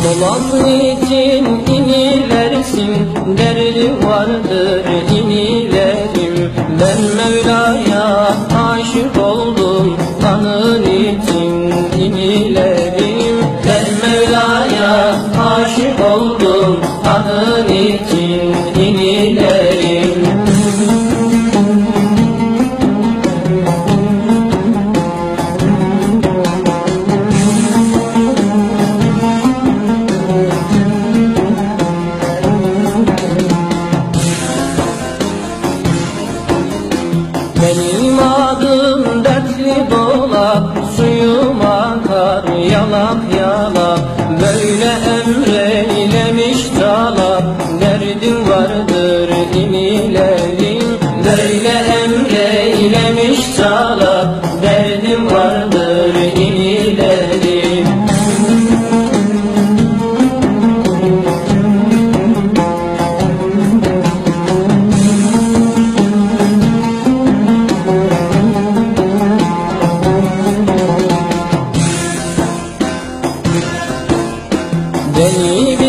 Olan için iniversin derdi vardır inilerim Ben Mevla'ya aşık oldum anın için inilerim Ben Mevla'ya aşık oldum anın için inilerim Benim adım dertli dolap Suyum akar yalak yalak. Böyle emreylemiş talap Derdim vardır 和你。